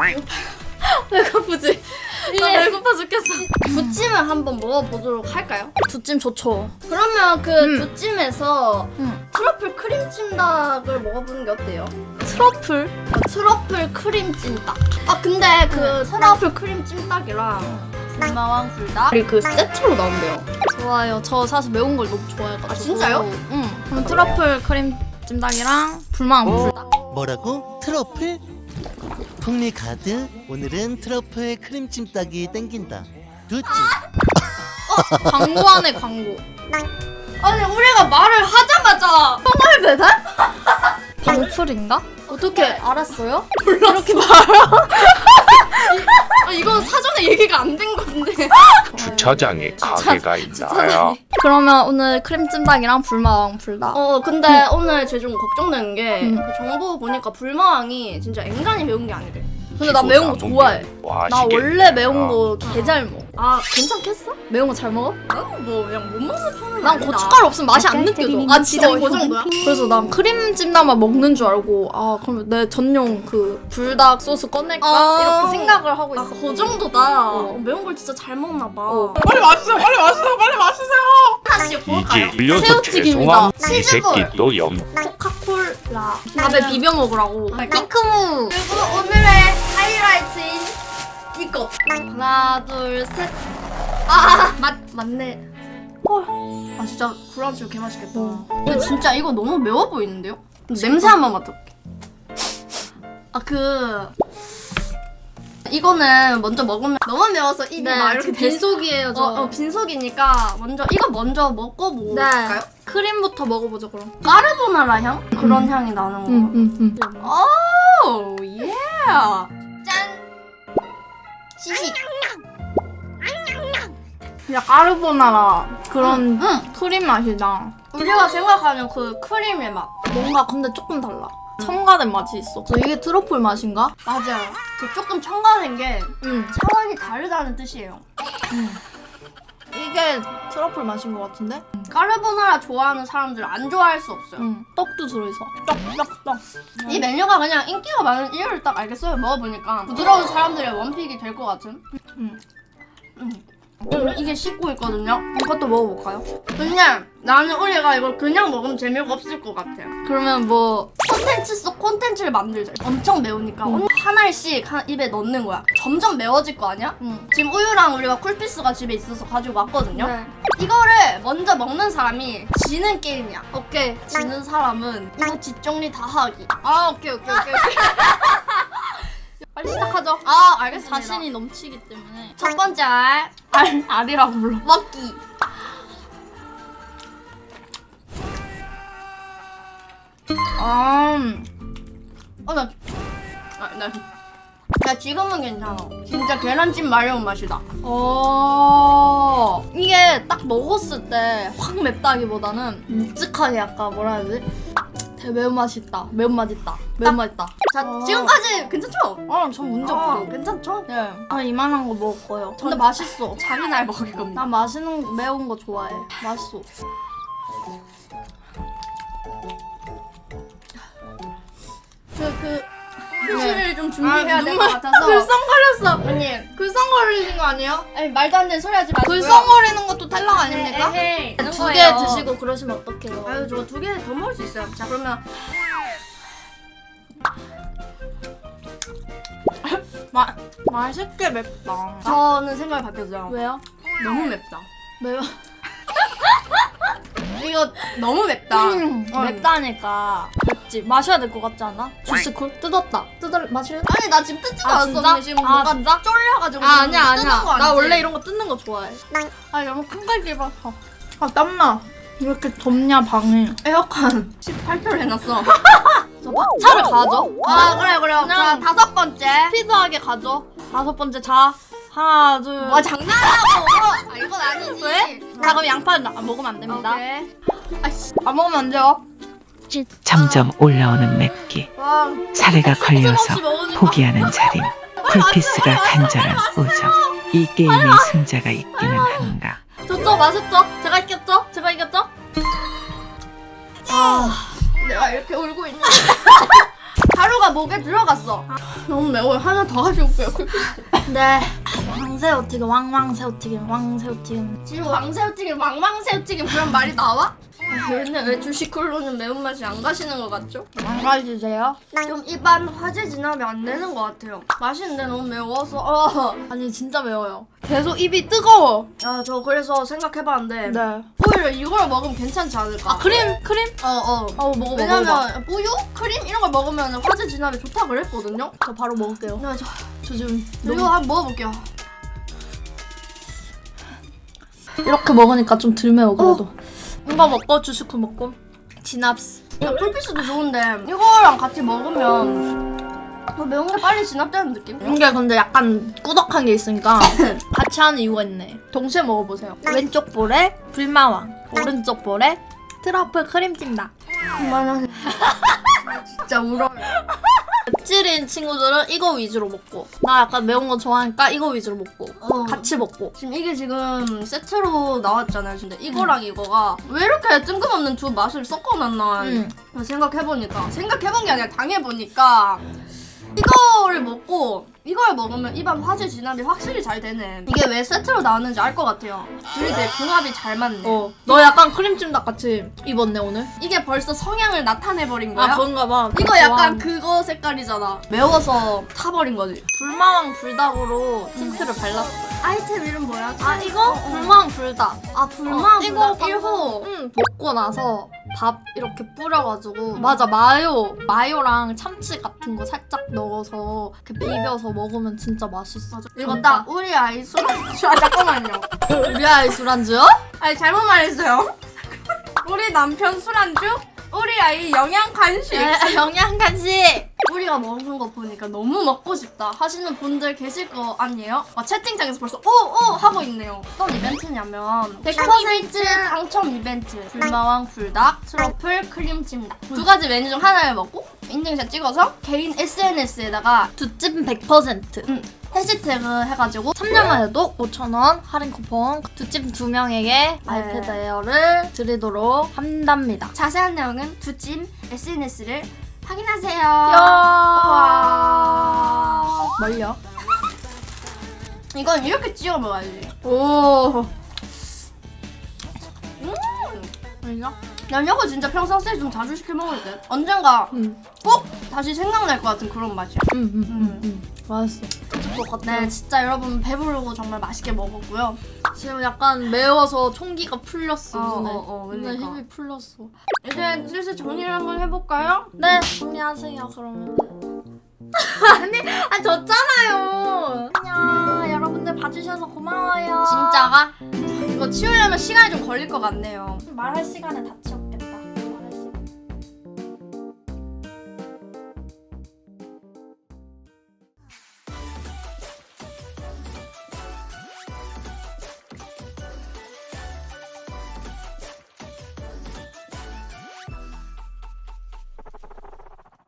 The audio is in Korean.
배고프지? 나 예. 배고파 죽겠어. 두찜을 한번 먹어보도록 할까요? 두찜 좋죠. 그러면 그 음. 두찜에서 응. 트러플 크림 찜닭을 먹어보는 게 어때요? 트러플? 어, 트러플 크림 찜닭. 아 근데 그 응. 트러플 크림 찜닭이랑 불마왕 불닭 그리고 그 세트로 나온대요. 좋아요. 저 사실 매운 걸 너무 좋아해가지고. 아, 진짜요? 응. 그럼 트러플 크림 찜닭이랑 불망 불닭. 뭐라고? 트러플? 풍미 가득 오늘은 트러플 크림찜닭이 땡긴다 두찜 광고 안에 광고. 아니 우리가 말을 하자마자 똥을 배달? 방풀인가? 어떻게 알았어요? 이렇게 말아. 아 이건 사전에 얘기가 안 된 건데. 주차장에 가게가 있나요? 그러면 오늘 크림 찜닭이랑 불망 불닭. 어 근데 오늘 제가 좀 걱정되는 게 음. 그 정보 보니까 불마왕이 진짜 앵간히 매운 게 아니래. 근데 나 매운 거 좋아해. 나 원래 매운 거 개 잘 먹어. 아 괜찮겠어? 매운 거 잘 먹어? 나는 뭐 그냥 못 먹는 편은 난 아니다. 고춧가루 없으면 맛이 안 느껴져. 아 진짜 어, 그 정도야? 그래서 난 크림 찜닭만 먹는 줄 알고 아 그러면 내 전용 그 불닭 소스 꺼낼까 아. 이렇게 생각을 하고 아, 있어. 그 정도다. 어. 매운 걸 진짜 잘 먹나 봐. 어. 빨리 마시세요 빨리 마시세요 빨리 마시세요 하나씩 볼까요? 새우튀김이다. 이 새끼 또 염. 코카콜라. 밥에 비벼 먹으라고. 아, 핑크무. 그리고 오늘의 하이라이트 인 이거. 하나, 둘, 셋. 아, 맞, 맞네. 헐. 아, 진짜 구라치고 개 맛있겠다. 근데 진짜 이거 너무 매워 보이는데요? 냄새 한 번 맡아볼게. 아, 그. 이거는 먼저 먹으면 너무 매워서 입이 막 이렇게 빈속이에요 저. 어, 어, 빈속이니까 먼저 이거 먼저 먹고 네. 볼까요? 크림부터 먹어보죠 그럼. 까르보나라 향? 그런 향이 나는 거. 응, 응. 오, 예. 짠. 시시. 야 까르보나라 그런 응. 크림 맛이다. 우리가 생각하는 그 크림의 맛. 뭔가 근데 조금 달라. 첨가된 맛이 있어. 저 이게 트러플 맛인가? 맞아요. 그 조금 첨가된 게 응. 차원이 다르다는 뜻이에요. 이게 트러플 맛인 것 같은데? 까르보나라 좋아하는 사람들 안 좋아할 수 없어요. 응. 떡도 들어있어. 떡, 떡, 떡. 이 메뉴가 그냥 인기가 많은 이유를 딱 알겠어요. 먹어보니까 부드러운 사람들의 원픽이 될 것 같은. 응. 음. 음, 이게 씻고 있거든요. 이것도 먹어볼까요? 그냥 나는 우리가 이걸 그냥 먹으면 재미가 없을 것 같아요. 그러면 뭐 콘텐츠 속 콘텐츠를 만들자. 엄청 매우니까 음. 하나씩 한 입에 넣는 거야. 점점 매워질 거 아니야? 응. 지금 우유랑 우리가 쿨피스가 집에 있어서 가지고 왔거든요. 네. 이거를 먼저 먹는 사람이 지는 게임이야. 오케이. 지는 사람은 이거 뒷정리 다 하기. 아 오케이 오케이 오케이. 오케이. 빨리 시작하죠. 아 알겠습니다. 자신이 넘치기 때문에. 첫 번째 알 알 알이라고 불러. 먹기. 음. 어, 나, 아, 나, 나 지금은 괜찮아. 진짜 계란찜 마려운 맛이다. 어. 이게 딱 먹었을 때 확 맵다기보다는 묵직하게 약간 뭐라 해야 되지? 대매운맛 있다. 매운맛 있다. 매운맛 있다. 자, 어. 지금까지 괜찮죠? 어, 전 문제 어, 없어. 괜찮죠? 네. 아 이만한 거 먹을 거예요. 근데 전- 맛있어. 자기 날 먹을 겁니다. 나 맛있는 거, 매운 거 좋아해. 맛있어. 준비해야 아, 될것 눈물- 같아서. 글썽거렸어. 언니, 글썽거리는 거 아니에요? 아니, 말도 안 되는 소리 하지 마시고요. 글썽거리는 것도 탈락 아닙니까? 에헤이, 두 개. 드시고 그러시면 어떡해요? 아유, 저거 두개 더 먹을 수 있어요. 자, 그러면 마, 맛있게 맵다. 저는 생각이 바뀌었어요. 왜요? 너무 맵다. 매워. 이거 너무 맵다. 음, 어. 맵다니까. 맵지. 마셔야 될 것 같지 않아? 주스쿨? 뜯었다. 뜯을 마실래? 아니, 나 지금 뜯지도 아, 않았어. 진짜? 근데 지금 아, 뭔가 진짜? 쫄려가지고. 아, 지금 아니야, 아니야. 거나 아니지? 원래 이런 거 뜯는 거 좋아해. 아, 너무 큰 갈비 봐. 아, 땀나. 왜 이렇게 덥냐, 방에. 에어컨 18표를 해놨어. 저 차를 가져. 아, 그래, 그래. 자, 그냥 다섯 번째. 스피드하게 가져. 다섯 번째 자. 하나, 둘. 와, 장난하고. 아, 이건 아니지. 왜? 자, 그럼 양파는 아, 먹으면 안 됩니다. 오케이. 아씨. 안 먹으면 안 돼요. 점점 올라오는 맵기 와, 사례가 걸려서. 포기하는 자린 쿨피스가 간절한 우정 이 게임의 승자가 있기는 한가 좋죠? 맛있죠? 제가 이겼죠? 제가 이겼죠? 아, 내가 이렇게 울고 있는. 가루가 목에 들어갔어. 아, 너무 매워요. 하나 더 가져올게요. 네. 왕새우튀김, 왕왕새우튀김, 왕새우튀김. 지금 왕새우튀김, 왕왕새우튀김 그런 말이 나와? 아, 근데 왜 주식쿨로는 매운맛이 안 가시는 것 같죠? 왕가주세요. 좀 입안 화재 진압이 안 되는 것 같아요. 맛있는데 너무 매워서. 어. 아니 진짜 매워요. 계속 입이 뜨거워. 아, 저 그래서 생각해봤는데 네. 오히려 이걸 먹으면 괜찮지 않을까? 아 크림 크림? 어, 어. 어 먹어 먹어. 왜냐면 우유, 크림 이런 걸 먹으면 화재 진압에 좋다 그랬거든요. 저 바로 먹을게요. 네, 저, 저 지금 이거 한번 먹어볼게요. 이렇게 먹으니까 좀 덜 매워 그래도. 이거 먹고 주스쿠 먹고 진압스. 이거 쿨피스도 좋은데 이거랑 같이 먹으면 더 매운 게 빨리 진압되는 느낌? 이게 근데 약간 꾸덕한 게 있으니까 같이 하는 이유가 있네. 동시에 먹어보세요. 왼쪽 볼에 불마왕, 오른쪽 볼에 트러플 크림 찜닭. 그만하네. 진짜 울어요. 맵찔인 친구들은 이거 위주로 먹고 나 약간 매운 거 좋아하니까 이거 위주로 먹고 어. 같이 먹고 지금 이게 지금 세트로 나왔잖아요. 근데 이거랑 이거가 왜 이렇게 뜬금없는 두 맛을 섞어놨나 음. 생각해보니까 생각해본 게 아니라 당해보니까 이거를 먹고 이걸 먹으면 입안 화재 진압이 확실히 잘 되네. 이게 왜 세트로 나왔는지 알 것 같아요. 둘이 되게 궁합이 잘 맞네. 어. 너 약간 크림찜닭 같이 입었네 오늘? 이게 벌써 성향을 나타내버린 거야? 아 그런가 봐. 이거 약간 그거 색깔이잖아. 매워서 타버린 거지. 불마왕 불닭으로 틴트를 발랐어. 아이템 이름 뭐야? 아 이거 불마왕 불닭. 아 불망 어, 이거 불닭 1호. 응 먹고 나서 밥 이렇게 뿌려가지고 맞아 마요 마요랑 참치 같은 거 살짝 넣어서 이렇게 비벼서 먹으면 진짜 맛있어. 이거 딱 우리 아이 술안주. 아 잠깐만요. 우리 아이 술안주요? 아니 잘못 말했어요. 우리 남편 술안주. 우리 아이 영양 간식. 네, 영양 간식. 우리가 먹는 거 보니까 너무 먹고 싶다 하시는 분들 계실 거 아니에요? 와, 채팅창에서 벌써 오오 하고 있네요. 어떤 이벤트냐면 100% 당첨 이벤트. 불마왕 불닭, 트러플, 크림 찜닭. 두 가지 메뉴 중 하나를 먹고 인증샷 찍어서 개인 SNS에다가 두찜 100%. 음, 해시태그 해가지고 3년만 해도 5,000원 할인 쿠폰 두찜 두 명에게 아이패드 에어를 드리도록 한답니다. 자세한 내용은 두찜 SNS를 확인하세요. 와. 멀려. 이건 이렇게 찍어 먹어야지. 오. 멀려? 난 이거 진짜 평상시에 좀 자주 시켜 먹을 때 언젠가 응. 꼭 다시 생각날 것 같은 그런 맛이야. 응, 응, 응, 응. 맛있어. 것 같아. 네, 진짜 여러분 배부르고 정말 맛있게 먹었고요. 지금 약간 매워서 총기가 풀렸어. 어, 눈에. 어, 어, 눈에 그러니까. 힘이 풀렸어. 이제 슬슬 정리를 한번 해볼까요? 네, 정리하세요, 그러면. 아니, 아, 졌잖아요. 안녕. 여러분들 봐주셔서 고마워요. 진짜가? 이거 치우려면 시간이 좀 걸릴 것 같네요. 말할 시간에 다 치워.